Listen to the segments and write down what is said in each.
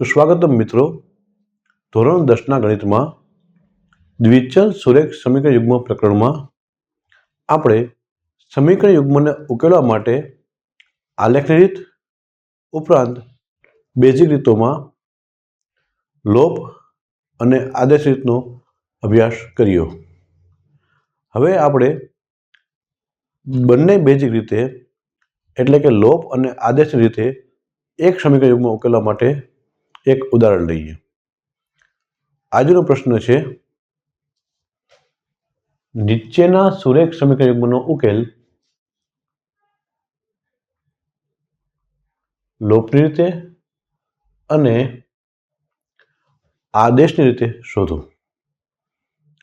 સુસ્વાગતમ મિત્રો, ધોરણ દસના ગણિતમાં દ્વિચલ સુરેખ સમીકરણ યુગ્મ પ્રકરણમાં આપણે સમીકરણ યુગ્મને ઉકેલવા માટે આલેખની રીત ઉપરાંત બેઝિક રીતોમાં લોપ અને આદેશ રીતનો અભ્યાસ કર્યો. હવે આપણે બંને બેઝિક રીતે, એટલે કે લોપ અને આદેશ રીતે એક સમીકરણ યુગ્મ ઉકેલવા માટે એક ઉદાહરણ લઈએ. આજનો પ્રશ્ન છે, નીચેના સુરેખ સમીકરણ યુગ્મનો ઉકેલ લોપની રીતે અને આદેશની રીતે શોધો.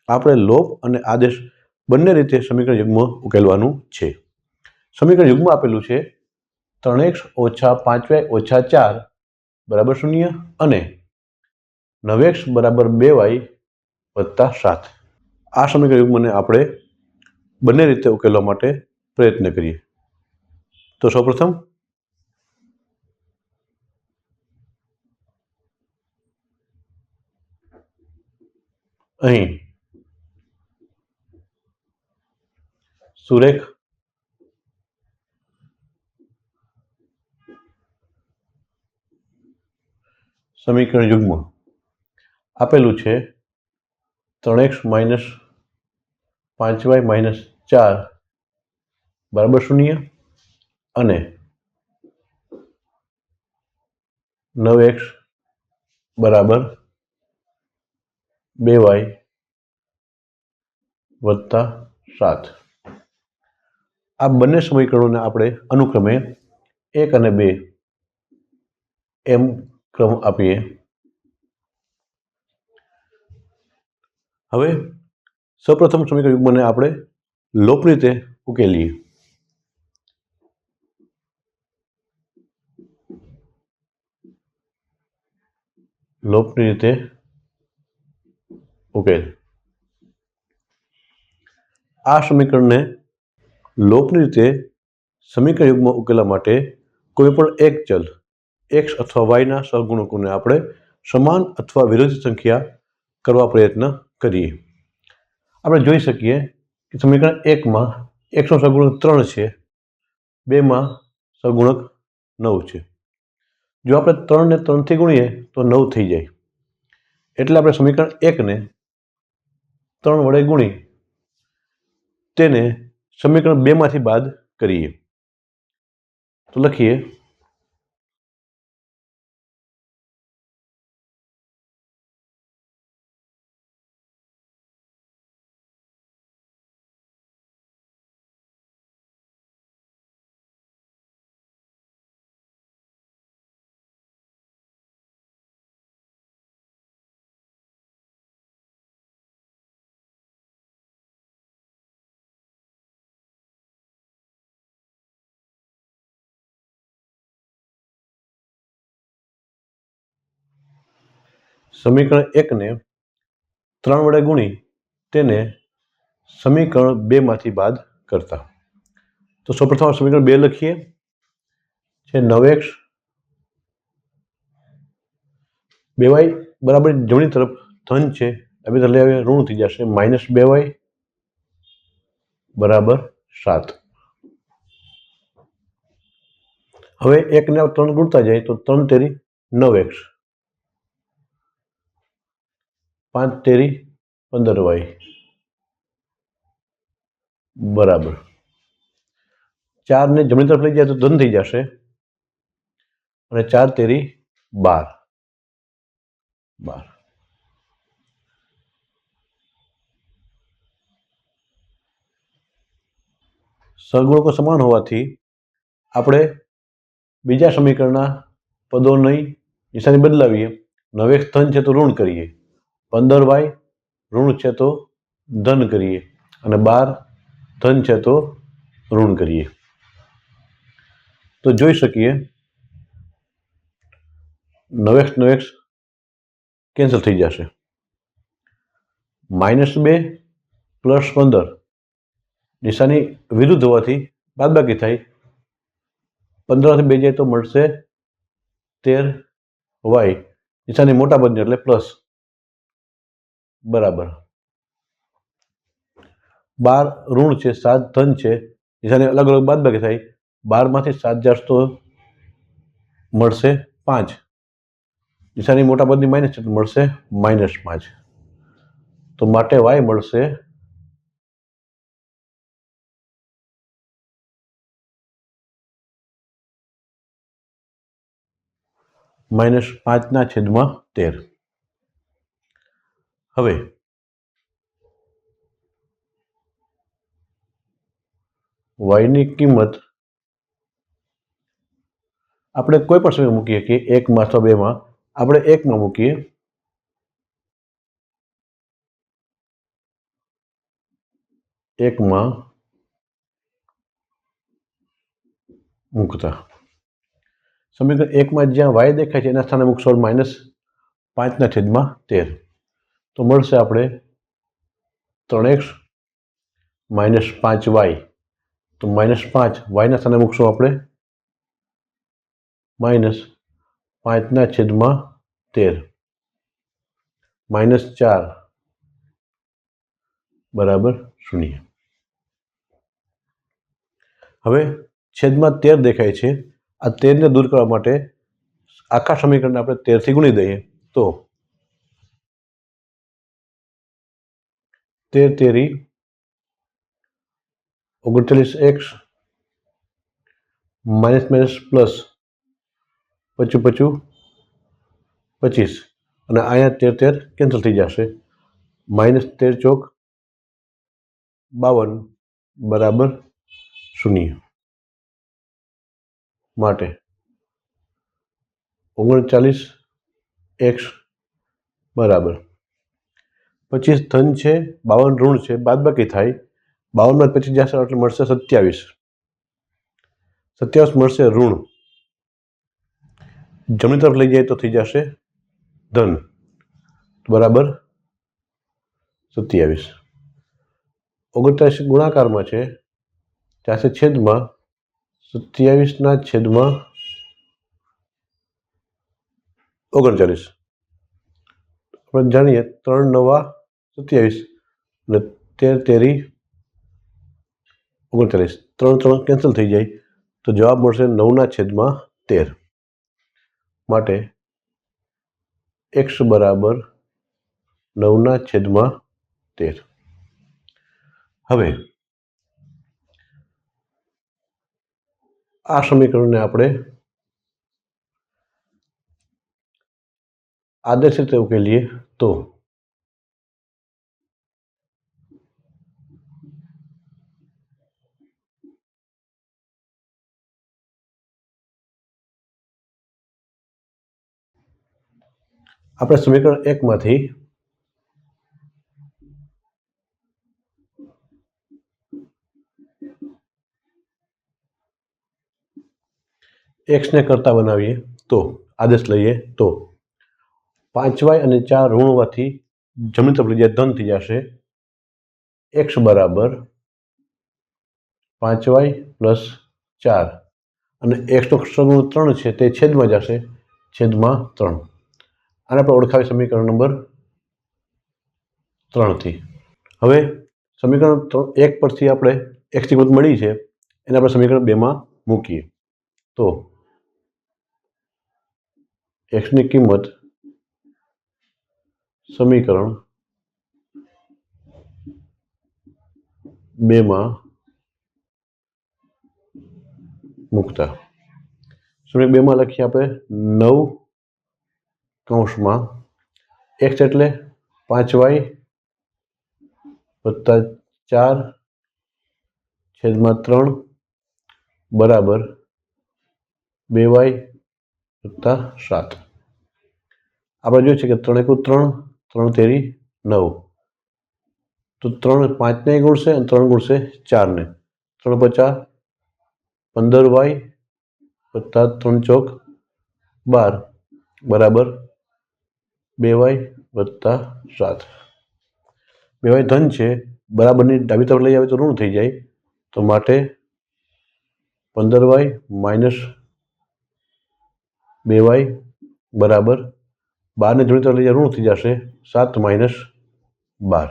આપણે લોપ અને આદેશ બંને રીતે સમીકરણ યુગ્મ ઉકેલવાનું છે. સમીકરણ યુગ્મ આપેલું છે ત્રણેક્ષ ઓછા પાંચ વાય ઓછા ચાર બરાબર શૂન્ય અને નવેક્ષ બરાબર બે વાય વત્તા સાત. આ સમીકરણ યુગ્મને આપણે બંને રીતે ઉકેલવા માટે પ્રયત્ન કરીએ. તો સૌપ્રથમ અહીં. સુરેખ સમીકરણ યુગ્મ. આપેલું છે ત્રણ એક્સ માઇનસ પાંચ વાય માઇનસ ચાર બરાબર શૂન્ય અને નવ એક્સ બરાબર બે વાય વત્તા સાત. આ બંને સમીકરણોને આપણે અનુક્રમે એક અને બે એમ ક્રમ આપીએ. હવે સૌપ્રથમ સમીકરણ યુગ્મને આપણે લોપ રીતે ઉકેલીએ. લોપની રીતે ઉકેલ. આ સમીકરણને લોપની રીતે સમીકરણ યુગમાં ઉકેલવા માટે કોઈ પણ એક ચલ એક્સ અથવા વાયના સહગુણકોને આપણે સમાન અથવા વિરોધી સંખ્યા કરવા પ્રયત્ન કરીએ. આપણે જોઈ શકીએ કે સમીકરણ એકમાં એકનો સહગુણક ત્રણ છે બેમાં સહગુણક નવ છે. જો આપણે ત્રણને ત્રણથી ગુણીએ તો નવ થઈ જાય. એટલે આપણે સમીકરણ એકને ત્રણ વડે ગુણી તેને સમીકરણ બેમાંથી બાદ કરીએ. તો લખીએ સમીકરણ એકને ત્રણ વડે ગુણી તેને સમીકરણ બેમાંથી બાદ કરતા. તો સૌપ્રથમ સમીકરણ બે લખીએ. છે નવ એક્સ બે વાય બરાબર જમણી તરફ ધન છે. હવે તો હવે ઋણ થઈ જશે. માઇનસ બે વાય બરાબર સાત. હવે એકને ત્રણ ગુણતા જાય તો ત્રણ તેરી નવ એક્સ. પાંચ તેરી, પંદર વાય. બરાબર. ચારને જમણી તરફ લઈ જાય તો ધન થઈ જશે. અને ચાર તેરી, બાર. બાર. સગુણકો સમાન હોવાથી આપણે બીજા સમીકરણના પદોની નિશાની બદલાવીએ. નવેક ધન છે તો ઋણ કરીએ. પંદર વાય ઋણ છે તો ધન કરીએ અને બાર ધન છે તો ઋણ કરીએ. તો જોઈ શકીએ. નવેક્સ નવેક્સ કેન્સલ થઈ જશે. માઇનસ બે પ્લસ પંદર નિશાની વિરુદ્ધ હોવાથી બાદબાકી થાય. પંદરથી બે જાય તો મળશે તેર વાય. નિશાની મોટા પદની એટલે પ્લસ. બરાબર. બાર ઋણ છે, સાત ધન છે એની અલગ અલગ બાદ બાકી થાય. બારમાંથી સાત હજાર તો મળશે પાંચ. નિશાની મોટા પદની માઇનસ છે મળશે માઇનસ પાંચ. તો માટે વાય મળશે માઇનસ પાંચના છેદમાં તેર. હવે વાયની કિંમત આપણે કોઈ પણ સમય મૂકીએ કે એકમાં અથવા બેમાં, આપણે એકમાં મૂકીએ. એકમાં મૂકતા. સમીકરણ એકમાં જ્યાં વાય દેખાય છે, એના સ્થાને મૂકશો માઇનસ પાંચના છેદમાં તેર. તો મળશે આપણે ત્રણ એક્સ માઇનસ પાંચ વાય. તો માઇનસ પાંચ વાયના સ્થાને મૂકશું આપણે. માઇનસ પાંચના છેદમાં તેર. માઇનસ ચાર બરાબર શૂન્ય. હવે છેદમાં તેર દેખાય છે. આ તેરને દૂર કરવા માટે આખા સમીકરણને આપણે તેરથી ગુણી દઈએ તો તેર તેરી, ઓગણચાલીસ એક્સ, માઇનસ માઇનસ પ્લસ પચું પચું, પચીસ. અને અહીંયા તેર તેર કેન્સલ થઈ જશે. માઇનસ તેર ચોક બાવન બરાબર શૂન્ય માટે. ઓગણચાલીસ એક્સ બરાબર. પચીસ ધન છે, બાવન ઋણ છે, બાદબાકી થાય. બાવનમાં પચીસ જશે, એટલે મળશે સત્યાવીસ. સત્યાવીસ મળશે ઋણ. જમણી તરફ લઈ જાય તો થઈ જશે ધન. બરાબર? સત્યાવીસ. ઓગણચાલીસ ગુણાકારમાં છે ત્યાંથી છેદમાં સત્યાવીસના છેદમાં ઓગણચાલીસ આપણે જાણીએ ત્રણ નવા સત્યાવીસ અને તેર તેરી ઓગણચાલીસ. ત્રણ ત્રણ કેન્સલ થઈ જાય તો જવાબ મળશે નવના છેદમાં તેર. માટે એક્સ બરાબર નવના છેદમાં તેર. હવે આ સમીકરણને આપણે આદર્શ રીતે ઉકેલીએ તો આપણે સમીકરણ એકમાંથી એક્સને કરતા બનાવીએ તો, આદેશ લઈએ તો પાંચ વાય અને ચાર ઋણ હોવાથી જમણી તરફ લઈ ધન થઈ જશે એક્સ બરાબર પાંચ વાય પ્લસ ચાર. અને એક્સનો સગુણ ત્રણ છે, તે છેદમાં જશે, છેદમાં ત્રણ. આને આપણે ઓળખાવી સમીકરણ નંબર ત્રણથી. હવે સમીકરણ એક પરથી આપણે એક્સની કિંમત મળી છે, એને આપણે સમીકરણ બેમાં મૂકીએ. તો એક્સની કિંમત સમીકરણ બેમાં મૂકતા. સમીકરણ બેમાં લખીએ આપણે નવ કૌંસમાં. એક્સ એટલે પાંચ વાય વત્તા ચાર છેદમાં ત્રણ બરાબર બે વાય વત્તા સાત. આપણે જોઈએ છે કે ત્રણ એકુ ત્રણ ત્રણ તેરી નવ. તો ત્રણ પાંચને ગુણશે અને ત્રણ ગુણશે ચારને. ત્રણ પચાસ, પંદર વાય વત્તા ત્રણ ચોક બાર. બરાબર. બે વાય વત્તા સાત. બે વાય ધન છે, બરાબરની ડાબી તરફ લઈ આવે તો ઋણ થઈ જાય, તો માટે પંદર વાય માઇનસ બે વાય બરાબર બારને જોડી લઈ ઋણ થઈ જશે, સાત માઇનસ બાર.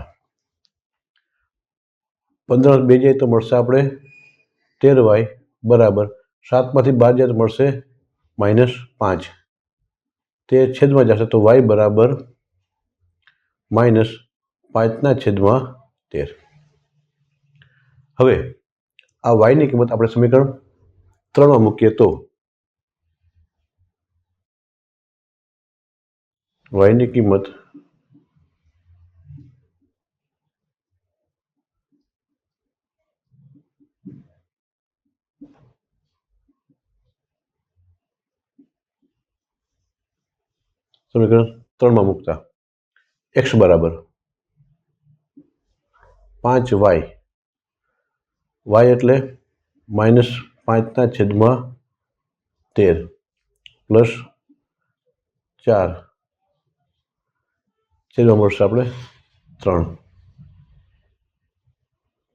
પંદર બે જાય તો મળશે આપણે તેર વાય બરાબર, સાતમાંથી બાર જાય તો મળશે માઇનસ પાંચ. તે છેદમાં જશે તો વાય બરાબર માઇનસ પાંચના છેદમાં તેર. હવે આ વાયની કિંમત આપણે સમીકરણ ત્રણમાં મૂકીએ તો વાયની કિંમત સમીકરણ ત્રણમાં મૂકતા. એક્સ બરાબર. પાંચ વાય. વાય એટલે માઇનસ પાંચના છેદમાં તેર. પ્લસ ચાર. છેદમાં મળશે આપણે ત્રણ.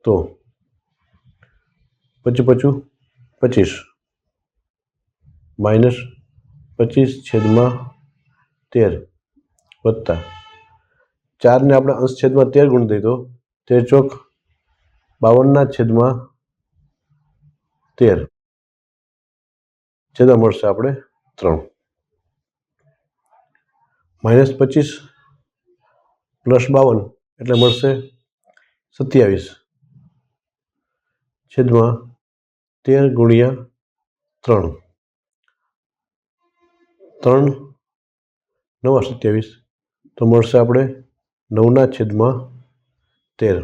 તો પચું પચું પચીસ. માઇનસ પચીસ છેદમાં તેર વત્તા. ચારને આપણે અંશ છેદમાં તેર ગુણ દઈ દો તેર ચોક બાવનના છેદમાં તેર. છેદમાં મળશે આપણે ત્રણ. માઇનસ પચીસ પ્લસ બાવન એટલે મળશે સત્યાવીસ. છેદમાં તેર ગુણ્યા ત્રણ. ત્રણ નવા સત્યાવીસ. તો મળશે આપણે નવના છેદમાં તેર.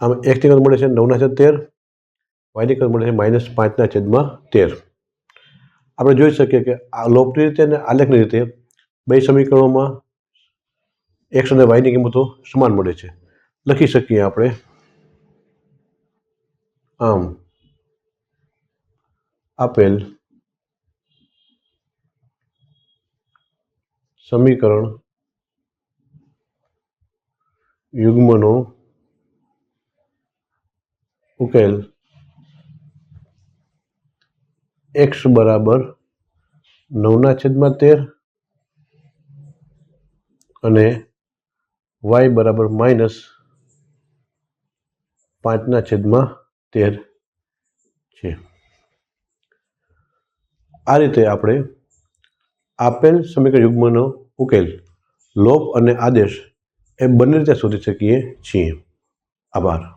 આમ એકની કિંમત મળે છે નવના છેદ તેર. વાયની કિંમત મળે છે માઇનસ પાંચના છેદમાં તેર. આપણે જોઈ શકીએ કે આ લોપની રીતે અને આલેખની રીતે બે સમીકરણોમાં એક્સ અને વાયની કિંમતો સમાન મળે છે. લખી શકીએ આપણે. આમ, આપેલ સમીકરણ યુગ્મનો ઉકેલ એક્સ બરાબર નવના છેદમાં તેર અને વાય બરાબર માઇનસ પાંચના છેદમાં તેર છે. આ રીતે આપણે આપેલ સમીકરણ યુગ્મનો ઉકેલ લોપ અને આદેશ એ બંને રીતે શોધી શકીએ છીએ. આભાર.